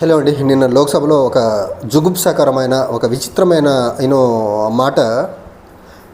Hello అండి. నిన్న లోక్సభలో ఒక జుగుప్సాకరమైన ఒక విచిత్రమైన యూనో మాట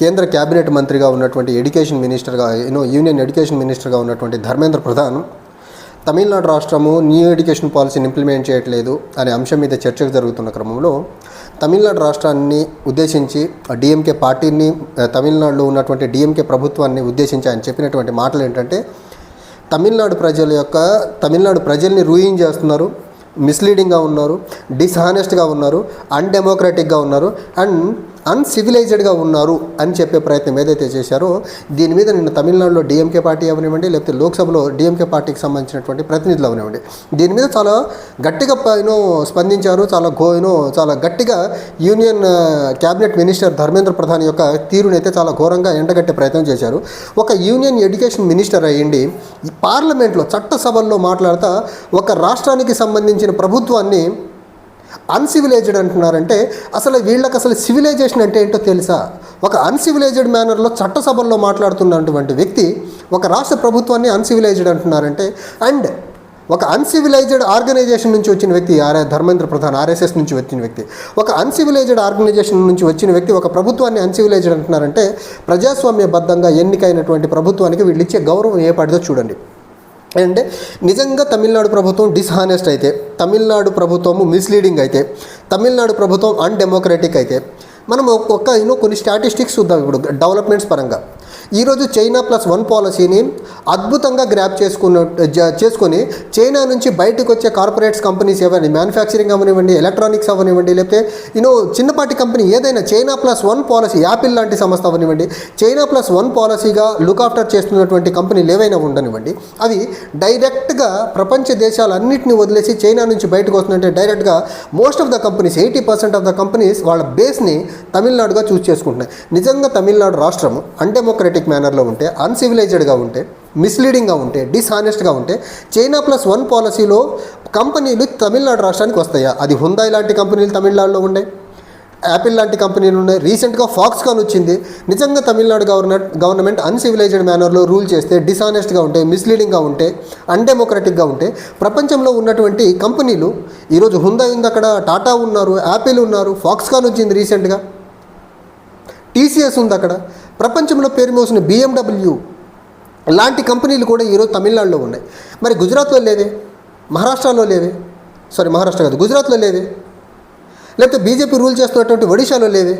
కేంద్ర క్యాబినెట్ మంత్రిగా ఉన్నటువంటి ఎడ్యుకేషన్ మినిస్టర్గా యూనో యూనియన్ ఎడ్యుకేషన్ మినిస్టర్గా ఉన్నటువంటి ధర్మేంద్ర ప్రధాన్ తమిళనాడు రాష్ట్రము న్యూ ఎడ్యుకేషన్ పాలసీని ఇంప్లిమెంట్ చేయట్లేదు అనే అంశం మీద చర్చకు జరుగుతున్న క్రమంలో తమిళనాడు రాష్ట్రాన్ని ఉద్దేశించి డిఎంకే పార్టీని తమిళనాడులో ఉన్నటువంటి డిఎంకే ప్రభుత్వాన్ని ఉద్దేశించి ఆయన చెప్పినటువంటి మాటలు ఏంటంటే తమిళనాడు ప్రజల యొక్క తమిళనాడు ప్రజల్ని రూయింగ్ చేస్తున్నారు. మిస్లీడింగ్గా ఉన్నారు డిస్హానెస్ట్గా ఉన్నారు అన్డెమోక్రటిక్గా ఉన్నారు అండ్ అన్సివిలైజ్డ్గా ఉన్నారు అని చెప్పే ప్రయత్నం ఏదైతే చేశారో దీని మీద నిన్న తమిళనాడులో డిఎంకే పార్టీ అవనివ్వండి లేకపోతే లోక్సభలో డిఎంకే పార్టీకి సంబంధించినటువంటి ప్రతినిధులు అవనివ్వండి. దీని మీద చాలా గట్టిగా యూనో స్పందించారు చాలా గో యూనో చాలా గట్టిగా union cabinet minister Dharmendra Pradhan యొక్క తీరునైతే చాలా ఘోరంగా ఎండగట్టే ప్రయత్నం చేశారు. ఒక యూనియన్ ఎడ్యుకేషన్ మినిస్టర్ అయ్యండి పార్లమెంట్లో చట్టసభల్లో మాట్లాడతా ఒక రాష్ట్రానికి సంబంధించిన ప్రభుత్వాన్ని అన్సివిలైజ్డ్ అంటున్నారంటే అసలు వీళ్ళకి అసలు సివిలైజేషన్ అంటే ఏంటో తెలుసా? ఒక అన్సివిలైజ్డ్ మేనర్లో చట్టసభల్లో మాట్లాడుతున్నటువంటి వ్యక్తి ఒక రాష్ట్ర ప్రభుత్వాన్ని అన్సివిలైజ్డ్ అంటున్నారంటే అండ్ ఒక అన్సివిలైజ్డ్ ఆర్గనైజేషన్ నుంచి వచ్చిన వ్యక్తి ఆర్ఏ ధర్మేంద్ర ప్రధాన్ ఆర్ఎస్ఎస్ నుంచి వచ్చిన వ్యక్తి. ఒక అన్సివిలైజ్డ్ ఆర్గనైజేషన్ నుంచి వచ్చిన వ్యక్తి ఒక ప్రభుత్వాన్ని అన్సివిలైజ్డ్ అంటున్నారంటే ప్రజాస్వామ్యబద్ధంగా ఎన్నికైనటువంటి ప్రభుత్వానికి వీళ్ళు ఇచ్చే గౌరవం ఏ చూడండి. అండ్ నిజంగా తమిళనాడు ప్రభుత్వం డిస్హానెస్ట్ అయితే తమిళనాడు ప్రభుత్వము మిస్లీడింగ్ అయితే తమిళనాడు ప్రభుత్వం అన్డెమోక్రటిక్ అయితే మనం ఒక్క ఇన్నో కొన్ని స్టాటిస్టిక్స్ చూద్దాం ఇప్పుడు డెవలప్మెంట్స్ పరంగా. ఈరోజు చైనా ప్లస్ వన్ పాలసీని అద్భుతంగా గ్రాప్ చేసుకున్న చేసుకొని చైనా నుంచి బయటకు వచ్చే కార్పొరేట్స్ కంపెనీస్ ఏవైనా మ్యానుఫ్యాక్చరింగ్ అవనివ్వండి ఎలక్ట్రానిక్స్ అవనివ్వండి లేకపోతే యూనో చిన్నపాటి కంపెనీ ఏదైనా China plus one policy Apple లాంటి సంస్థ అవనివ్వండి చైనా ప్లస్ వన్ పాలసీగా లుక్ ఆఫ్టర్ చేస్తున్నటువంటి కంపెనీలు ఏవైనా ఉండనివ్వండి అవి డైరెక్ట్గా ప్రపంచ దేశాలన్నింటినీ వదిలేసి చైనా నుంచి బయటకు వస్తుందంటే డైరెక్ట్గా most of the companies eighty percent of the companies వాళ్ళ బేస్ని తమిళనాడుగా చూస్ చేసుకుంటున్నాయి. నిజంగా తమిళనాడు రాష్ట్రం అన్డెమోక్రటిక్ మేనర్లో ఉంటే అన్సివిలైజ్డ్గా ఉంటే మిస్లీడింగ్గా ఉంటే డిస్హానెస్ట్గా ఉంటే చైనా ప్లస్ వన్ పాలసీలో కంపెనీలు తమిళనాడు రాష్ట్రానికి వస్తాయా? అది హుందాయ్ లాంటి కంపెనీలు తమిళనాడులో ఉండే యాపిల్ లాంటి కంపెనీలు ఉన్నాయి రీసెంట్గా ఫాక్స్కాన్ వచ్చింది. నిజంగా తమిళనాడు గవర్నర్ గవర్నమెంట్ అన్సివిలైజ్డ్ మేనర్లో రూల్ చేస్తే డిసానెస్ట్గా ఉంటే మిస్లీడింగ్గా ఉంటే అన్డెమోక్రటిక్గా ఉంటే ప్రపంచంలో ఉన్నటువంటి కంపెనీలు ఈరోజు హుందా ఉంది అక్కడ టాటా ఉన్నారు యాపిల్ ఉన్నారు ఫాక్స్కాన్ వచ్చింది రీసెంట్గా టీసీఎస్ ఉంది అక్కడ. ప్రపంచంలో పేరు మోసిన బీఎండబ్ల్యూ లాంటి కంపెనీలు కూడా ఈరోజు తమిళనాడులో ఉన్నాయి. మరి గుజరాత్లో లేవే మహారాష్ట్రలో లేవే సారీ మహారాష్ట్ర కాదు. గుజరాత్లో లేవే లేకపోతే బీజేపీ రూల్ చేస్తున్నటువంటి ఒడిశాలో లేవే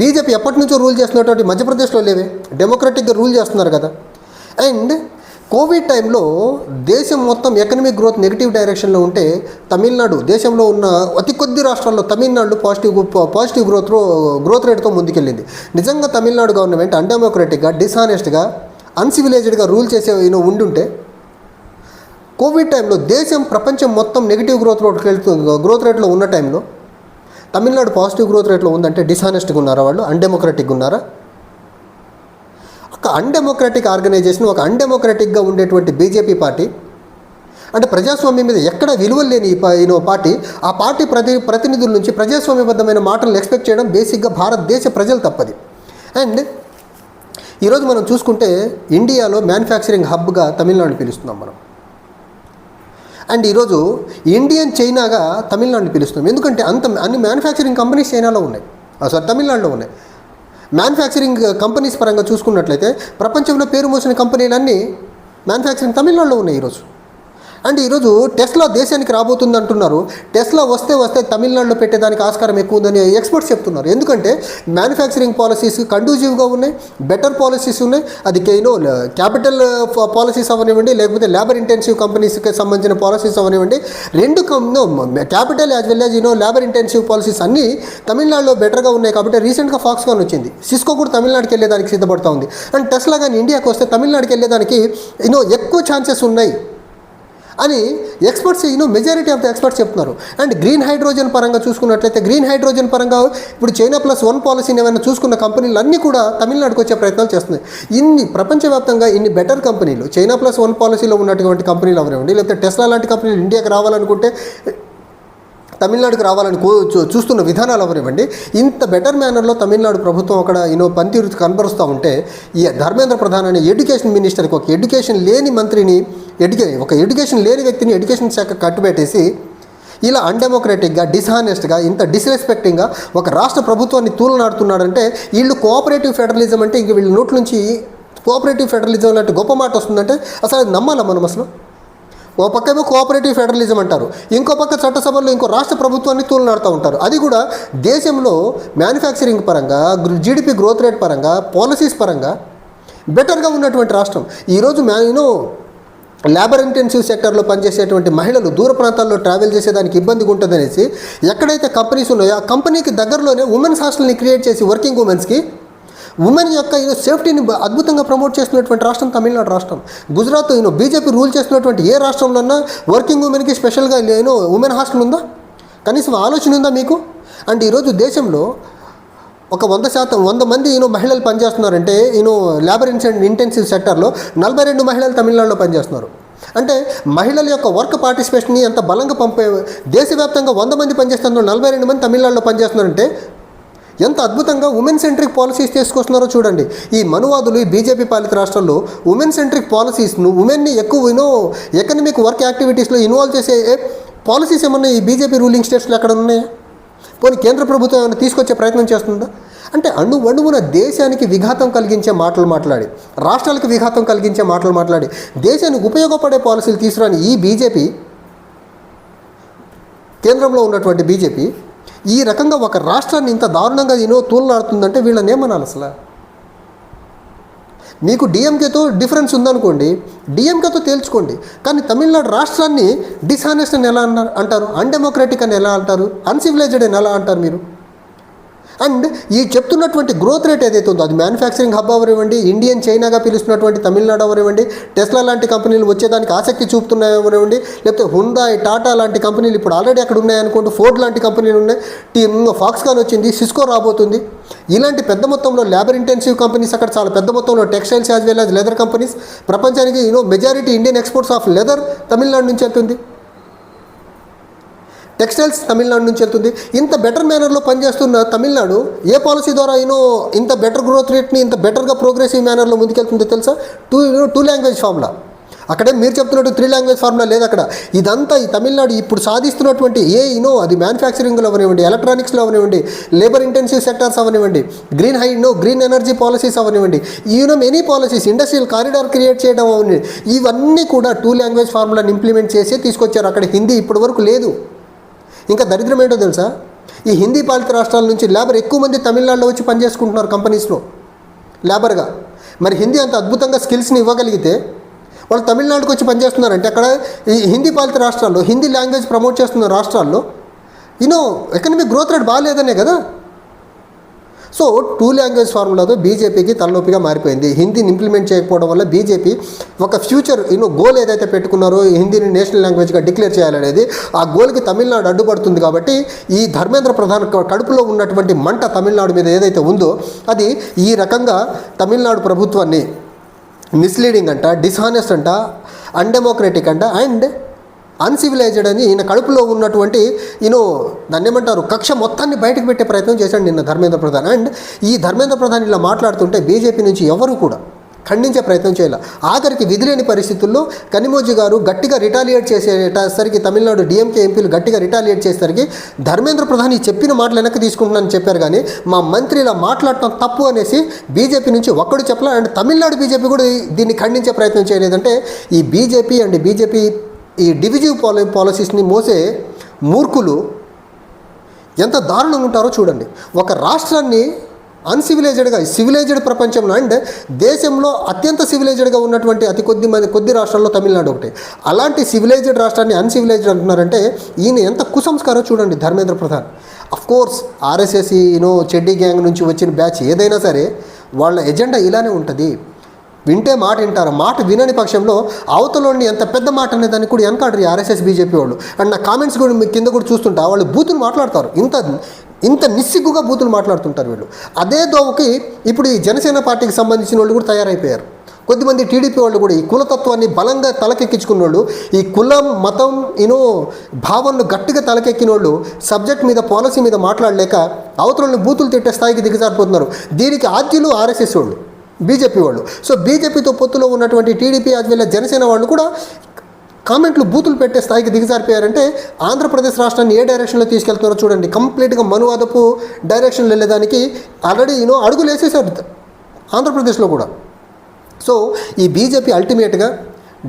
బీజేపీ ఎప్పటి నుంచో రూల్ చేస్తున్నటువంటి మధ్యప్రదేశ్లో లేవే డెమోక్రటిక్గా రూల్ చేస్తున్నారు కదా. అండ్ కోవిడ్ టైంలో దేశం మొత్తం ఎకనమిక్ గ్రోత్ నెగిటివ్ డైరెక్షన్లో ఉంటే తమిళనాడు దేశంలో ఉన్న అతి కొద్ది రాష్ట్రాల్లో Tamil Nadu positive positive growth growth రేట్తో ముందుకెళ్ళింది. నిజంగా తమిళనాడు గవర్నమెంట్ అన్డెమోక్రటిక్గా డిస్హానెస్ట్గా అన్సివిలైజ్డ్గా రూల్ చేసే ఈయన ఉండుంటే కోవిడ్ టైంలో దేశం ప్రపంచం మొత్తం నెగిటివ్ గ్రోత్ రేట్కి గ్రోత్ రేట్లో ఉన్న టైంలో తమిళనాడు పాజిటివ్ గ్రోత్ రేట్లో ఉందంటే డిస్హానెస్ట్గా ఉన్నారా వాళ్ళు? అన్డెమోక్రటిక్గా ఉన్నారా? ఒక అన్డెమోక్రటిక్ ఆర్గనైజేషన్ ఒక అన్డెమోక్రటిక్గా ఉండేటువంటి బీజేపీ పార్టీ. అంటే ప్రజాస్వామ్యం మీద ఎక్కడ విలువలు లేని ఈ ఈయన పార్టీ ఆ పార్టీ ప్రతి ప్రతినిధుల నుంచి ప్రజాస్వామ్యబద్ధమైన మాటలను ఎక్స్పెక్ట్ చేయడం బేసిక్గా భారతదేశ ప్రజలు తప్పది. అండ్ ఈరోజు మనం చూసుకుంటే ఇండియాలో మ్యానుఫ్యాక్చరింగ్ హబ్గా తమిళనాడు పిలుస్తున్నాం మనం. అండ్ ఈరోజు ఇండియన్ చైనాగా తమిళనాడుని పిలుస్తున్నాం. ఎందుకంటే అంత అన్ని మ్యానుఫ్యాక్చరింగ్ కంపెనీస్ చైనాలో ఉన్నాయి. సారీ తమిళనాడులో ఉన్నాయి. మ్యానుఫ్యాక్చరింగ్ కంపెనీస్ uh, పరంగా చూసుకున్నట్లయితే ప్రపంచంలో పేరు మోసిన కంపెనీలన్నీ మ్యానుఫ్యాక్చరింగ్ తమిళనాడులో ఉన్నాయి ఈరోజు. అండ్ ఈరోజు టెస్లా దేశానికి రాబోతుంది అంటున్నారు టెస్లా వస్తే వస్తే తమిళనాడులో పెట్టేదానికి ఆస్కారం ఎక్కువ ఉందని ఎక్స్పర్ట్స్ చెప్తున్నారు. ఎందుకంటే మ్యానుఫ్యాక్చరింగ్ పాలసీస్ కండూజివ్గా ఉన్నాయి బెటర్ పాలసీస్ ఉన్నాయి. అది కేనో క్యాపిటల్ పాలసీస్ అవనివ్వండి లేకపోతే లేబర్ ఇంటెన్సివ్ కంపెనీస్కి సంబంధించిన పాలసీస్ అవనివ్వండి. రెండు capital as well as you know labour intensive policies అన్నీ తమిళనాడులో బెటర్గా ఉన్నాయి కాబట్టి రీసెంట్గా ఫాక్స్కాన్ వచ్చింది. సిస్కో కూడా తమిళనాడుకి వెళ్ళేదానికి సిద్ధపడుతూ ఉంది. అండ్ టెస్లా కానీ ఇండియాకి వస్తే తమిళనాడుకి వెళ్ళేదానికి యూనో ఎక్కువ ఛాన్సెస్ ఉన్నాయి. అని experts you know majority of the experts చెప్తున్నారు. అండ్ గ్రీన్ హైడ్రోజన్ పరంగా చూసుకున్నట్లయితే గ్రీన్ హైడ్రోజన్ పరంగా ఇప్పుడు చైనా ప్లస్ వన్ పాలసీని ఏమైనా చూసుకున్న కంపెనీలు అన్నీ కూడా తమిళనాడుకు వచ్చే ప్రయత్నాలు చేస్తున్నాయి. ఇన్ని ప్రపంచవ్యాప్తంగా ఇన్ని బెటర్ కంపెనీలు చైనా ప్లస్ వన్ పాలసీలో ఉన్నటువంటి కంపెనీలు అవనివ్వండి లేకపోతే టెస్లా లాంటి కంపెనీలు ఇండియాకి రావాలనుకుంటే తమిళనాడుకు రావాలని కో చూ- చూస్తున్న విధానాలు అవనివ్వండి ఇంత బెటర్ మేనర్లో తమిళనాడు ప్రభుత్వం అక్కడ యూనో పనితీరు కనబరుస్తూ ఉంటే ఈ ధర్మేంద్ర ప్రధాన్ అనే ఎడ్యుకేషన్ మినిస్టర్కి ఒక ఎడ్యుకేషన్ లేని మంత్రిని ఎడ్యుకే ఒక ఎడ్యుకేషన్ లేని వ్యక్తిని ఎడ్యుకేషన్ శాఖ కట్టుబెట్టేసి ఇలా అన్డెమోక్రటిక్గా డిస్హానెస్ట్గా ఇంత డిస్రెస్పెక్టింగ్గా ఒక రాష్ట్ర ప్రభుత్వాన్ని తూలనాడుతున్నాడంటే వీళ్ళు కోఆపరేటివ్ ఫెడరలిజం అంటే ఇంక వీళ్ళ నోట్ నుంచి కోఆపరేటివ్ ఫెడరలిజం లాంటి గొప్ప మాట వస్తుందంటే అసలు అది నమ్మాలా మనం అసలు? ఓ పక్కేమో కోఆపరేటివ్ ఫెడరలిజం అంటారు. ఇంకో పక్క చట్టసభల్లో ఇంకో రాష్ట్ర ప్రభుత్వాన్ని తూలనాడుతూ ఉంటారు. అది కూడా దేశంలో మ్యానుఫ్యాక్చరింగ్ పరంగా జీడిపి గ్రోత్ రేట్ పరంగా పాలసీస్ పరంగా బెటర్గా ఉన్నటువంటి రాష్ట్రం. ఈరోజు మ్యాను లేబర్ ఇంటెన్సివ్ సెక్టర్లో పనిచేసేటువంటి మహిళలు దూర ప్రాంతాల్లో ట్రావెల్ చేసేదానికి ఇబ్బందిగా ఉంటుందనేసి ఎక్కడైతే కంపెనీస్ ఉన్నాయో ఆ కంపెనీకి దగ్గరలోనే ఉమెన్స్ హాస్టల్ని క్రియేట్ చేసి వర్కింగ్ ఉమెన్స్కి ఉమెన్ యొక్క ఈయన సేఫ్టీని అద్భుతంగా ప్రమోట్ చేస్తున్నటువంటి రాష్ట్రం తమిళనాడు రాష్ట్రం. గుజరాత్ ఈయన బీజేపీ రూల్ చేస్తున్నటువంటి ఏ రాష్ట్రంలో వర్కింగ్ ఉమెన్కి స్పెషల్గా యూనో ఉమెన్ హాస్టల్ ఉందా? కనీసం ఆలోచన ఉందా మీకు? అండ్ ఈరోజు దేశంలో ఒక వంద శాతం వంద మంది ఈయన మహిళలు పనిచేస్తున్నారంటే ఈయన లేబర్ ఇన్సెంట్ ఇంటెన్సివ్ సెక్టర్లో నలభై రెండు మహిళలు తమిళనాడులో పనిచేస్తున్నారు. అంటే మహిళల యొక్క వర్క్ పార్టిసిపేషన్ని ఎంత బలంగా పంపే దేశవ్యాప్తంగా వంద మంది పనిచేస్తున్నారు నలభై రెండు మంది తమిళనాడులో పనిచేస్తున్నారంటే ఎంత అద్భుతంగా ఉమెన్ సెంట్రిక్ పాలసీస్ తీసుకొస్తున్నారో చూడండి. ఈ మనువాదులు ఈ బీజేపీ పాలిత రాష్ట్రాల్లో ఉమెన్ సెంట్రిక్ పాలసీస్ను ఉమెన్ని ఎక్కువ యూనో ఎకనమిక్ వర్క్ యాక్టివిటీస్లో ఇన్వాల్వ్ చేసే పాలసీస్ ఏమన్నా ఈ బీజేపీ రూలింగ్ స్టేట్స్లో ఎక్కడ ఉన్నాయా? పోనీ కేంద్ర ప్రభుత్వం ఏమైనా తీసుకొచ్చే ప్రయత్నం చేస్తుందా? అంటే అణు అణువున దేశానికి విఘాతం కలిగించే మాటలు మాట్లాడి రాష్ట్రాలకు విఘాతం కలిగించే మాటలు మాట్లాడి దేశానికి ఉపయోగపడే పాలసీలు తీసుకురాని ఈ బీజేపీ కేంద్రంలో ఉన్నటువంటి బీజేపీ ఈ రకంగా ఒక రాష్ట్రాన్ని ఇంత దారుణంగా ఎన్నో తూలనాడుతుందంటే వీళ్ళని ఏమనాలి అసలు? మీకు డిఎంకేతో డిఫరెన్స్ ఉందనుకోండి డిఎంకేతో తేల్చుకోండి కానీ తమిళనాడు రాష్ట్రాన్ని డిసానెస్ట్ అని ఎలా అన్నారు అంటారు? అన్డెమోక్రటిక్ అని ఎలా అంటారు? అన్సివిలైజ్డ్ అని ఎలా అంటారు మీరు? అండ్ ఈ చెప్తున్నటువంటి గ్రోత్ రేట్ ఏదైతే ఉందో అది మ్యానుఫ్యాక్చరింగ్ హబ్ అవనివ్వండి ఇండియన్ చైనాగా పిలుస్తున్నటువంటి తమిళనాడు అవనివ్వండి టెస్లా లాంటి కంపెనీలు వచ్చేదానికి ఆసక్తి చూపుతున్నాయనివ్వండి లేకపోతే హుందాయ్ టాటా లాంటి కంపెనీలు ఇప్పుడు ఆల్రెడీ అక్కడ ఉన్నాయనుకోండి ఫోర్డ్ లాంటి కంపెనీలు ఉన్నాయి టీ ఫాక్స్కాన్ వచ్చింది సిస్కో రాబోతుంది. ఇలాంటి పెద్ద మొత్తంలో లేబర్ ఇంటెన్సివ్ కంపెనీస్ అక్కడ చాలా పెద్ద మొత్తంలో textiles as well as leather companies ప్రపంచానికి you know majority Indian exports of leather Tamil Nadu నుంచి వెళ్తుంది టెక్స్టైల్స్ తమిళనాడు నుంచి వెళ్తుంది. ఇంత బెటర్ మేనర్లో పనిచేస్తున్న తమిళనాడు ఏ పాలసీ ద్వారా అయినో ఇంత బెటర్ గ్రోత్ రేట్ని ఇంత బెటర్గా ప్రోగ్రెసివ్ మేనర్లో ముందుకెళ్తుందో తెలుసా? టూ టూ లాంగ్వేజ్ ఫార్ములా అక్కడే మీరు చెప్తున్నట్టు త్రీ లాంగ్వేజ్ ఫార్ములా లేదు అక్కడ. ఇదంతా ఈ తమిళనాడు ఇప్పుడు సాధిస్తున్నటువంటి ఏ ఇనో అది మ్యానుఫ్యాక్చరింగ్లో అవనివ్వండి ఎలక్ట్రానిక్స్లో అవనివ్వండి లేబర్ ఇంటెన్సివ్ సెక్టార్స్ అవనివ్వండి గ్రీన్ హై నో గ్రీన్ ఎనర్జీ పాలసీస్ అవనివ్వండి you know many policies industrial corridor create చేయడం అవనివ్వండి ఇవన్నీ కూడా టూ లాంగ్వేజ్ ఫార్ములాని ఇంప్లిమెంట్ చేసి తీసుకొచ్చారు. అక్కడ హిందీ ఇప్పటి వరకు లేదు. ఇంకా దరిద్రం ఏంటో తెలుసా? ఈ హిందీ పాలిత రాష్ట్రాల నుంచి లేబర్ ఎక్కువ మంది తమిళనాడులో వచ్చి పనిచేసుకుంటున్నారు కంపెనీస్లో. లేబర్గా. మరి హిందీ అంత అద్భుతంగా స్కిల్స్ని ఇవ్వగలిగితే వాళ్ళు తమిళనాడుకు వచ్చి పనిచేస్తున్నారంటే అక్కడ ఈ హిందీ పాలిత రాష్ట్రాల్లో హిందీ లాంగ్వేజ్ ప్రమోట్ చేస్తున్న రాష్ట్రాల్లో you know economic growth rate బాగాలేదనే కదా? సో టూ లాంగ్వేజ్ ఫార్ములాతో బీజేపీకి తలనొప్పిగా మారిపోయింది. హిందీని ఇంప్లిమెంట్ చేయకపోవడం వల్ల బీజేపీ ఒక ఫ్యూచర్ ఇన్నో గోల్ ఏదైతే పెట్టుకున్నారో హిందీని నేషనల్ లాంగ్వేజ్గా డిక్లేర్ చేయాలనేది ఆ గోల్కి తమిళనాడు అడ్డుపడుతుంది కాబట్టి ఈ ధర్మేంద్ర ప్రధాన్ కడుపులో ఉన్నటువంటి మంట తమిళనాడు మీద ఏదైతే ఉందో అది ఈ రకంగా తమిళనాడు ప్రభుత్వాన్ని మిస్లీడింగ్ అంట డిస్హానెస్ట్ అంట అన్డెమోక్రటిక్ అంట అండ్ అన్సివిలైజ్డ్ అని ఈయన కడుపులో ఉన్నటువంటి ఈయన దాన్ని ఏమంటారు కక్ష మొత్తాన్ని బయటకు పెట్టే ప్రయత్నం చేశాడు నిన్న ధర్మేంద్ర ప్రధాన్. అండ్ ఈ ధర్మేంద్ర ప్రధాన్ ఇలా మాట్లాడుతుంటే బీజేపీ నుంచి ఎవరు కూడా ఖండించే ప్రయత్నం చేయాలి. ఆఖరికి విధిలేని పరిస్థితుల్లో కనిమోజీ గారు గట్టిగా రిటాలియేట్ చేసేటసరికి తమిళనాడు డిఎంకే ఎంపీలు గట్టిగా రిటాలియేట్ చేసేసరికి ధర్మేంద్ర ప్రధాని చెప్పిన మాటలు వెనక్కి తీసుకుంటున్నానని చెప్పారు కానీ మా మంత్రి ఇలా మాట్లాడటం తప్పు అనేసి బీజేపీ నుంచి ఒక్కడు చెప్పలే. అండ్ తమిళనాడు బీజేపీ కూడా దీన్ని ఖండించే ప్రయత్నం చేయలేదంటే ఈ బీజేపీ అండ్ బీజేపీ ఈ డివిజివ్ పాలి పాలసీస్ని మోసే మూర్ఖులు ఎంత దారుణంగా ఉంటారో చూడండి. ఒక రాష్ట్రాన్ని అన్సివిలైజ్డ్గా సివిలైజ్డ్ ప్రపంచంలో అండ్ దేశంలో అత్యంత సివిలైజ్డ్గా ఉన్నటువంటి అతి కొద్ది మంది కొద్ది రాష్ట్రాల్లో తమిళనాడు ఒకటి. అలాంటి సివిలైజ్డ్ రాష్ట్రాన్ని అన్సివిలైజ్డ్ అంటున్నారంటే ఈయన ఎంత కుసంస్కారో చూడండి Dharmendra Pradhan. Course RSS you know చెడ్డీ gang నుంచి వచ్చిన బ్యాచ్ ఏదైనా సరే వాళ్ళ ఎజెండా ఇలానే ఉంటుంది. వింటే మాట వింటారు. మాట వినని పక్షంలో అవతలోని ఎంత పెద్ద మాట అనే దాన్ని కూడా వెనకాడరు ఈ ఆర్ఎస్ఎస్ బీజేపీ వాళ్ళు. అండ్ నా కామెంట్స్ కూడా మీ కింద కూడా చూస్తుంటా. వాళ్ళు బూతులు మాట్లాడతారు. ఇంత ఇంత నిస్సిగ్గుగా బూతులు మాట్లాడుతుంటారు వీళ్ళు. అదే దోవకి ఇప్పుడు ఈ జనసేన పార్టీకి సంబంధించిన వాళ్ళు కూడా తయారైపోయారు. కొద్దిమంది టీడీపీ వాళ్ళు కూడా ఈ కులతత్వాన్ని బలంగా తలకెక్కించుకున్న వాళ్ళు ఈ కులం మతం యూనో భావనలు గట్టిగా తలకెక్కిన వాళ్ళు సబ్జెక్ట్ మీద పాలసీ మీద మాట్లాడలేక అవతలని బూతులు తిట్టే స్థాయికి దిగజారిపోతున్నారు. దీనికి ఆద్యులు ఆర్ఎస్ఎస్ వాళ్ళు. బీజేపీ వాళ్ళు. సో బీజేపీతో పొత్తులో ఉన్నటువంటి టీడీపీ అది వీళ్ళ జనసేన వాళ్ళు కూడా కామెంట్లు బూతులు పెట్టే స్థాయికి దిగజారిపోయారంటే ఆంధ్రప్రదేశ్ రాష్ట్రాన్ని ఏ డైరెక్షన్లో తీసుకెళ్తున్నారో చూడండి. కంప్లీట్గా మనువాదపు డైరెక్షన్లో వెళ్ళేదానికి ఆల్రెడీ యూనో అడుగులు వేసేసారు ఆంధ్రప్రదేశ్లో కూడా. సో ఈ బీజేపీ అల్టిమేట్గా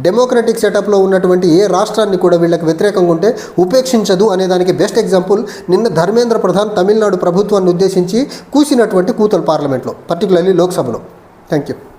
డెమోక్రటిక్ సెటప్లో ఉన్నటువంటి ఏ రాష్ట్రాన్ని కూడా వీళ్ళకి వ్యతిరేకంగా ఉంటే ఉపేక్షించదు అనేదానికి బెస్ట్ ఎగ్జాంపుల్ నిన్న ధర్మేంద్ర ప్రధాన్ తమిళనాడు ప్రభుత్వాన్ని ఉద్దేశించి కూసినటువంటి కూతలు పార్లమెంట్లో పర్టికులర్లీ లోక్సభలో. Thank you.